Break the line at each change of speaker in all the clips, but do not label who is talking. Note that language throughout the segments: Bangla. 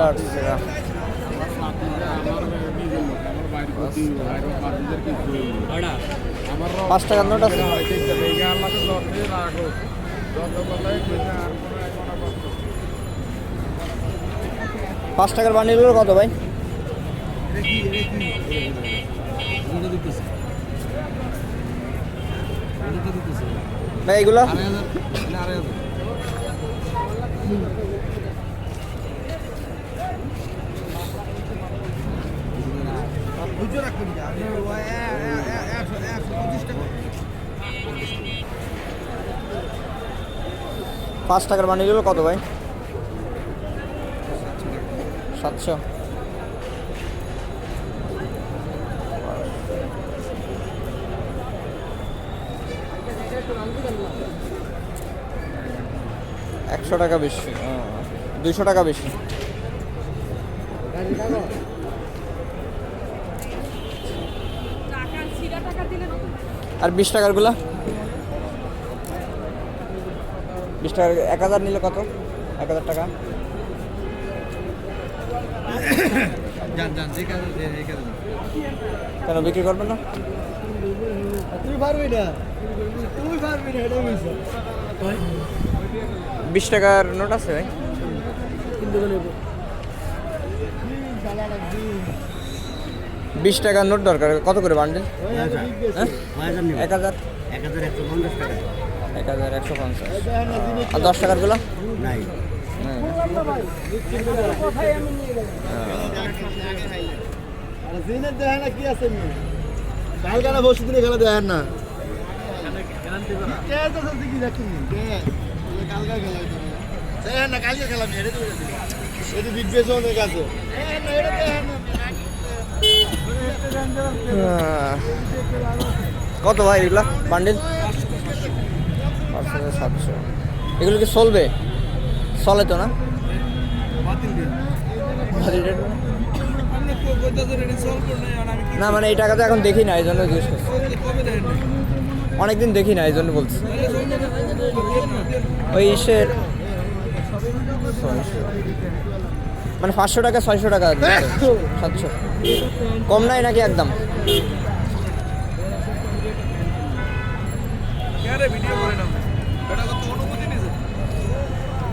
ষাট টাকা পাঁচ টাকার নোট আছে। পাঁচ টাকার বান্ডিলগুলো কত ভাই? ভাই এগুলো? পাঁচ টাকার বান্ডিলগুলো কত ভাই? সাতশো। একশো টাকা বেশি দুইশো টাকা বেশি
টাকা ছিড়া টাকা দিলে নতুন
আর বিশ টাকারগুলো বিশ টাকার এক হাজার নিলে কত? এক হাজার টাকা। কেন বিক্রি করবেন না?
তুই পারবি না। তুই পারবি না এটা বুঝছ
বিশ টাকার নোট আছে ভাই?
কিন্তু
বিশ টাকার নোট দরকার, কত করে বান্ডেল? এক হাজার?
এক হাজার একশো পঞ্চাশ।
আর দশ টাকারগুলো?
নাই
আর জিনিস দেখেন না। কি আছে কাল কানা বসে দিনে খেলা দেখেন না কে তো সত্যি কি দেখুন কে কাল কাল খেলা দেখেন না কালকে খেলা বিগ বেস অনেক আছে
কত ভাই এগুলা? বান্ডেল? পাঁচশো সাতশো। এগুলো কি চলবে? চলে তো না? না মানে এই টাকাটা এখন দেখি না এই জন্য জিজ্ঞেস করছি। অনেকদিন দেখি না এই জন্য বলছি। ওই ইসের ছয়শো। মানে পাঁচশো টাকা ছয়শো টাকা সাতশো। কম নাই নাকি একদম?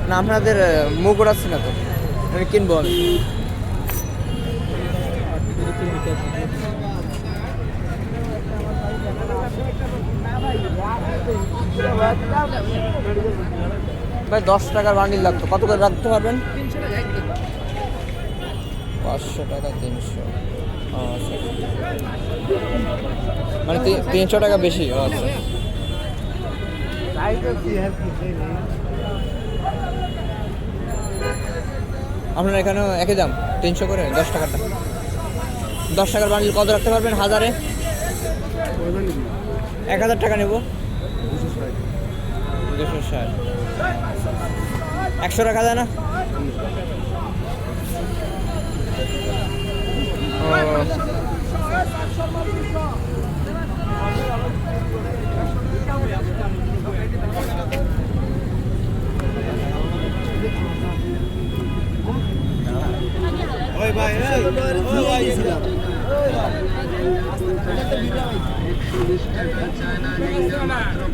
না আপনাদের মুখ ওড়াচ্ছি না তো। আমি কিনবো আমি। ভাই দশ টাকার বান্ডিল লাগতো। কত করে রাখতে পারবেন? পাঁচশো টাকা, তিনশো। মানে তিনশো টাকা বেশি আচ্ছা। আপনার এখানেও একই দাম, তিনশো করে, দশ টাকাটা দশ টাকার বান্ডিল কত রাখতে পারবেন হাজারে? এক হাজার টাকা নেব। দুশো ষাট। একশো টাকা যায় না ও,
ওই ভাই এই ওই ভাই ছিলাম
একশো বিশ টাকা চায়না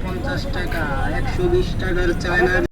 পঞ্চাশ টাকা একশো বিশ টাকার চায়না